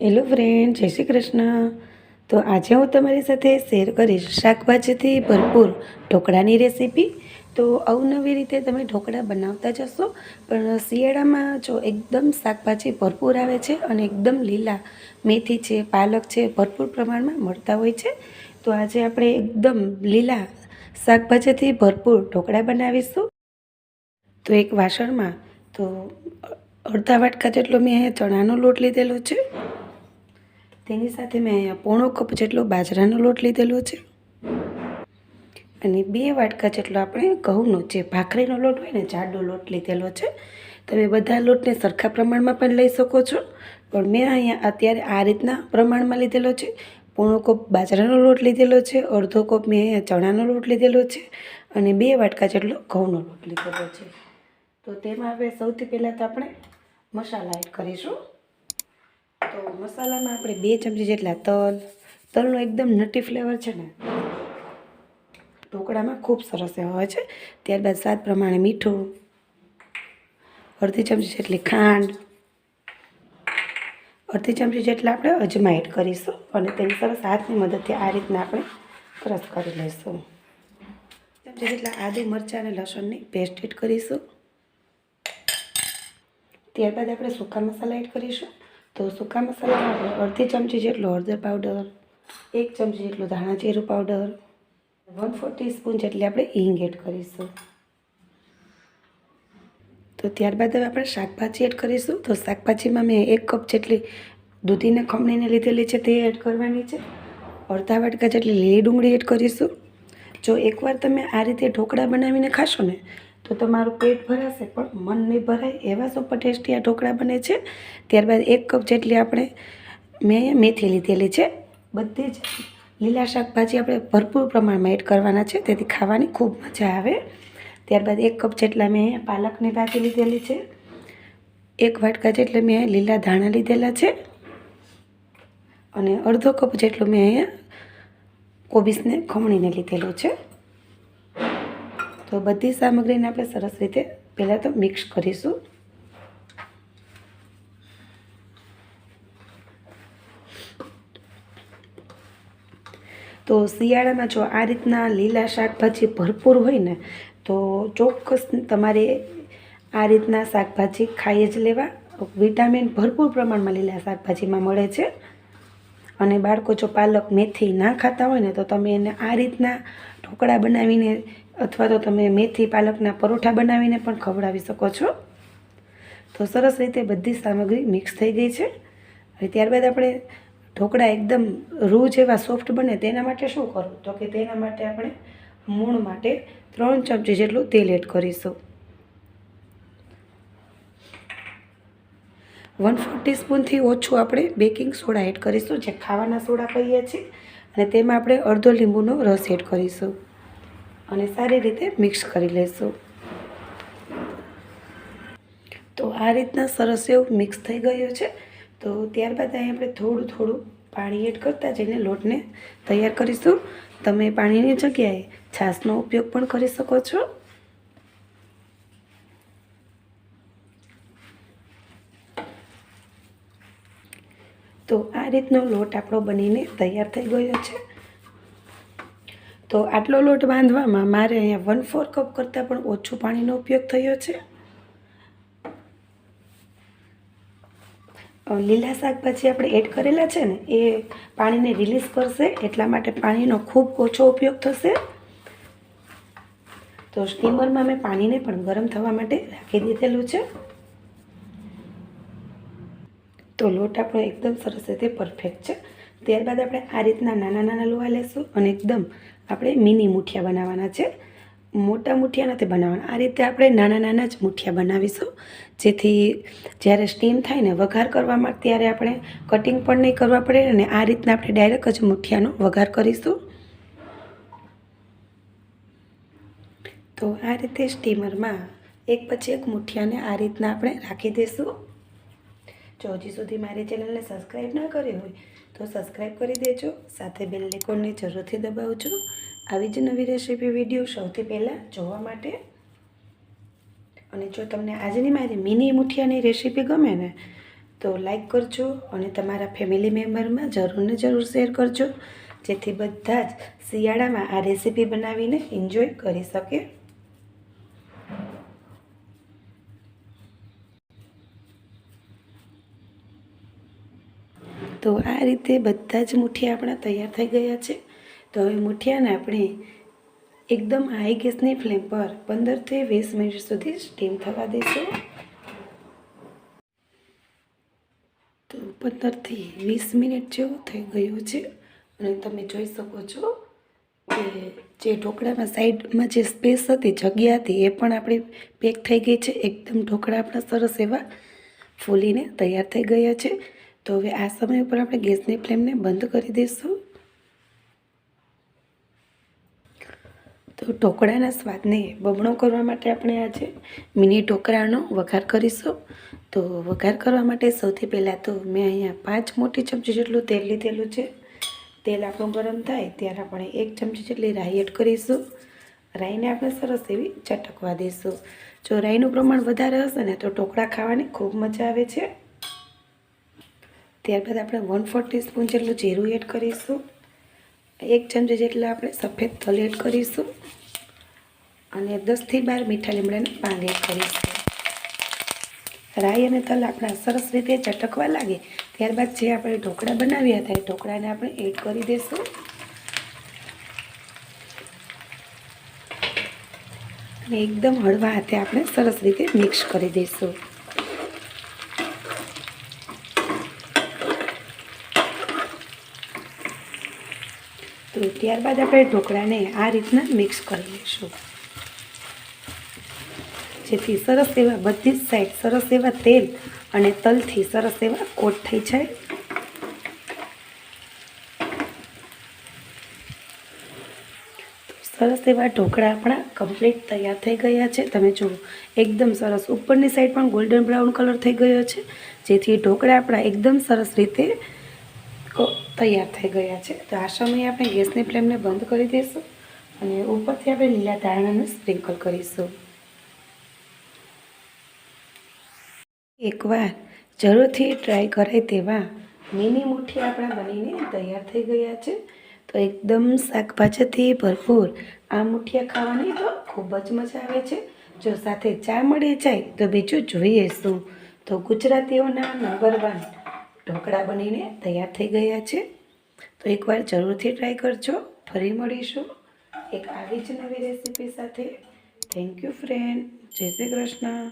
Hello friend જય શ્રી કૃષ્ણ. તો આજે હું તમારી સાથે શેર કરીશ શાકભાજીથી ભરપૂર ઢોકળાની રેસીપી તો અવનવી રીતે તમે ઢોકળા બનાવતા જશો, પણ શિયાળામાં જો એકદમ શાકભાજી ભરપૂર આવે છે અને એકદમ લીલા મેથી છે, પાલક છે, ભરપૂર પ્રમાણમાં મળતા હોય છે, તો આજે આપણે એકદમ લીલા શાકભાજીથી ભરપૂર ઢોકળા બનાવીશું. તો એક વાસણમાં તો અડધા વાટકા જેટલો મેં ચણાનો લોટ લીધેલો છે. તેની સાથે મેં અહીંયા પોણો કપ જેટલો બાજરાનો લોટ લીધેલો છે. અને બે વાટકા જેટલો આપણે ઘઉંનો જે ભાખરીનો લોટ હોય ને, જાડો લોટ લીધેલો છે. તમે બધા લોટને સરખા પ્રમાણમાં પણ લઈ શકો છો. પણ મેં અહીંયા અત્યારે આ રીતના પ્રમાણમાં લીધેલો છે. પોણો કપ બાજરાનો લોટ લીધેલો છે, અડધો કપ મેં અહીંયા ચણાનો લોટ લીધેલો છે અને બે વાટકા જેટલો ઘઉંનો લોટ લીધેલો છે. તો તેમાં હવે સૌથી પહેલાં તો આપણે મસાલા એડ કરીશું. તો મસાલામાં આપણે બે ચમચી જેટલા તલ. તલનો એકદમ નટી ફ્લેવર છે ને. ઢોકળામાં ખૂબ સરસ હોય છે. ત્યારબાદ સ્વાદ પ્રમાણે મીઠું. અડધી ચમચી જેટલી ખાંડ. અડધી ચમચી જેટલા આપણે અજમા એડ કરીશું અને તેની સરસ હાથની મદદથી આ રીતના આપણે ક્રશ કરી લઈશું. ચમચી જેટલા આદુ, મરચાં અને લસણની પેસ્ટ એડ કરીશું. ત્યારબાદ આપણે સૂકા મસાલા એડ કરીશું. તો સૂકા મસાલામાં આપણે અડધી ચમચી જેટલો હળદર પાવડર એક ચમચી જેટલો ધાણા જીરું પાવડર વન ફોર ટીસ્પૂન જેટલી આપણે હિંગ એડ કરીશું. તો ત્યારબાદ હવે આપણે શાકભાજી એડ કરીશું. તો શાકભાજીમાં મેં એક કપ જેટલી દૂધીને ખમણીને લીધેલી છે તે એડ કરવાની છે. અડધા વાટકા જેટલી લીલી ડુંગળી એડ કરીશું. જો એકવાર તમે આ રીતે ઢોકળા બનાવીને ખાશો ને તો તમારું પેટ ભરાશે, પણ મન નહીં ભરાય એવા સુપર ટેસ્ટી આ ઢોકળા બને છે. ત્યારબાદ એક કપ જેટલી આપણે મેં મેથી લીધેલી છે. બધી જ લીલા શાકભાજી આપણે ભરપૂર પ્રમાણમાં એડ કરવાના છે, તેથી ખાવાની ખૂબ મજા આવે. ત્યારબાદ એક કપ જેટલા મેં પાલકની ભાજી લીધેલી છે. એક વાટકા જેટલા મેં અહીંયા લીલા ધાણા લીધેલા છે. અને અડધો કપ જેટલું મેં અહીંયા કોબીસને ખમણીને લીધેલું છે. તો બધી સામગ્રીને આપણે સરસ રીતે પહેલાં તો મિક્સ કરીશું. તો શિયાળામાં જો આ રીતના લીલા શાકભાજી ભરપૂર હોય ને, તો ચોક્કસ તમારે આ રીતના શાકભાજી ખાઈ જ લેવા. વિટામિન ભરપૂર પ્રમાણમાં લીલા શાકભાજીમાં મળે છે. અને બાળકો જો પાલક મેથી ના ખાતા હોય ને, તો તમે એને આ રીતના ઢોકળા બનાવીને અથવા તો તમે મેથી, પાલકના પરોઠા બનાવીને પણ ખવડાવી શકો છો. તો સરસ રીતે બધી સામગ્રી મિક્સ થઈ ગઈ છે. અને ત્યારબાદ આપણે ઢોકળા એકદમ રૂ જેવા સોફ્ટ બને તેના માટે શું કરવું? તો કે તેના માટે આપણે મૂણ માટે ત્રણ ચમચી જેટલું તેલ એડ કરીશું. વન ફોર ટીસ્પૂનથી ઓછું આપણે બેકિંગ સોડા એડ કરીશું, જે ખાવાના સોડા કહીએ છીએ. અને તેમાં આપણે અડધો લીંબુનો રસ એડ કરીશું. અને સારી રીતે મિક્સ કરી લઈશું તો આ રીતના સરસ એવું મિક્સ થઈ ગયું છે. તો ત્યારબાદ અહીં આપણે થોડું થોડું પાણી એડ કરતા જઈને લોટને તૈયાર કરીશું. તમે પાણીની જગ્યાએ છાશનો ઉપયોગ પણ કરી શકો છો. તો આ રીતનો લોટ આપણો બનીને તૈયાર થઈ ગયો છે. તો આટલો લોટ બાંધવામાં મારે અહીંયા વન ફોર કપ કરતાં પણ ઓછું પાણીનો ઉપયોગ થયો છે. લીલા શાકભાજી આપણે એડ કરેલા છે ને, એ પાણીને રિલીઝ કરશે, એટલા માટે પાણીનો ખૂબ ઓછો ઉપયોગ થશે. તો સ્ટીમરમાં મેં પાણીને પણ ગરમ થવા માટે રાખી દીધેલું છે. તો લોટ આપણો એકદમ સરસ રીતે પરફેક્ટ છે. ત્યારબાદ આપણે આ રીતના નાના નાના લોહા લેશું અને એકદમ આપણે મિની મુઠિયા બનાવવાના છે. મોટા મુઠિયા નથી બનાવવાના. આ રીતે આપણે નાના નાના જ મુઠિયા બનાવીશું. જેથી જ્યારે સ્ટીમ થાય ને વઘાર કરવામાં ત્યારે આપણે કટિંગ પણ નહીં કરવા પડે અને આ રીતના આપણે ડાયરેક્ટ જ મુઠિયાનો વઘાર કરીશું. તો આ રીતે સ્ટીમરમાં એક પછી એક મુઠિયાને આ રીતના આપણે રાખી દઈશું. જો હજી સુધી મારી ચેનલને સબસ્ક્રાઈબ ના કરી હોય તો સબસ્ક્રાઈબ કરી દેજો. સાથે બેલ આઇકોનને જરૂરથી દબાવજો. આવી જ નવી રેસીપી વીડિયો સૌથી પહેલાં જોવા માટે. અને જો તમને આજની મારી મિની મુઠિયાની રેસીપી ગમે ને, તો લાઈક કરજો અને તમારા ફેમિલી મેમ્બરમાં જરૂર ને જરૂર શેર કરજો. જેથી બધા જ શિયાળામાં આ રેસીપી બનાવીને એન્જોય કરી શકે. તો આ રીતે બધા જ મુઠિયા આપણા તૈયાર થઈ ગયા છે. તો હવે મુઠિયાને આપણે એકદમ હાઈ ગેસની ફ્લેમ પર પંદરથી વીસ મિનિટ સુધી સ્ટીમ થવા દઈશું તો પંદરથી વીસ મિનિટ જેવું થઈ ગયું છે. અને તમે જોઈ શકો છો કે જે ઢોકળામાં સાઈડમાં જે સ્પેસ હતી, જગ્યા હતી, એ પણ આપણી પેક થઈ ગઈ છે. એકદમ ઢોકળા આપણા સરસ એવા ફૂલીને તૈયાર થઈ ગયા છે. તો હવે આ સમય ઉપર આપણે ગેસની ફ્લેમને બંધ કરી દઈશું. તો ઢોકળાના સ્વાદને બમણો કરવા માટે આપણે આજે મિની ઢોકળાનો વઘાર કરીશું. તો વઘાર કરવા માટે સૌથી પહેલાં તો મેં અહીંયા પાંચ મોટી ચમચી જેટલું તેલ લીધેલું છે. તેલ આપણું ગરમ થાય ત્યારે આપણે એક ચમચી જેટલી રાઈ એડ કરીશું. રાઈને આપણે સરસ એવી ચટકવા દઈશું. જો રાઈનું પ્રમાણ વધારે હશે ને તો ઢોકળા ખાવાની ખૂબ મજા આવે છે. ત્યારબાદ આપણે વન ફોર ટીસ્પૂન જેટલું જીરું એડ કરીશું. એક ચમચી જેટલા આપણે સફેદ તલ એડ કરીશું. અને દસથી બાર મીઠા લીમડાના પાન એડ કરીશું. રાઈ અને તલ આપણા સરસ રીતે ચટકવા લાગે. ત્યારબાદ જે આપણે ઢોકળા બનાવ્યા હતા, એ ઢોકળાને આપણે એડ કરી દઈશું અને એકદમ હળવા હાથે આપણે સરસ રીતે મિક્સ કરી દઈશું તો ત્યારબાદ આપણે ઢોકળાને આ રીતના મિક્સ કરી લઈશું. જેથી સરસ એવા બધી જ સાઈડ સરસ એવા તેલ અને તલથી સરસ એવા કોટ થઈ જાય. સરસ એવા ઢોકળા આપણા કમ્પ્લીટ તૈયાર થઈ ગયા છે. તમે જુઓ, એકદમ સરસ ઉપરની સાઈડ પણ ગોલ્ડન બ્રાઉન કલર થઈ ગયો છે. જેથી ઢોકળા આપણા એકદમ સરસ રીતે કો- તૈયાર થઈ ગયા છે. તો આ સમયે આપણે ગેસની ફ્લેમને બંધ કરી દઈશું અને ઉપરથી આપણે લીલા ધાણાને સ્પ્રિંકલ કરીશું. એકવાર જરૂરથી ટ્રાય કરાય તેવા મીની મુઠ્ઠી આપણા બનીને તૈયાર થઈ ગયા છે. તો એકદમ શાકભાજીથી ભરપૂર આ મુઠિયા ખાવાની તો ખૂબ જ મજા આવે છે. જો સાથે ચા મળી જાય તો બીજું જોઈએ શું તો ગુજરાતીઓના નંબર વન ઢોકળા બનીને તૈયાર થઈ ગયા છે. તો એકવાર જરૂરથી ટ્રાય કરજો. ફરી મળીશું એક આવી જ નવી રેસીપી સાથે. થેન્ક યુ ફ્રેન્ડ જય શ્રી કૃષ્ણ.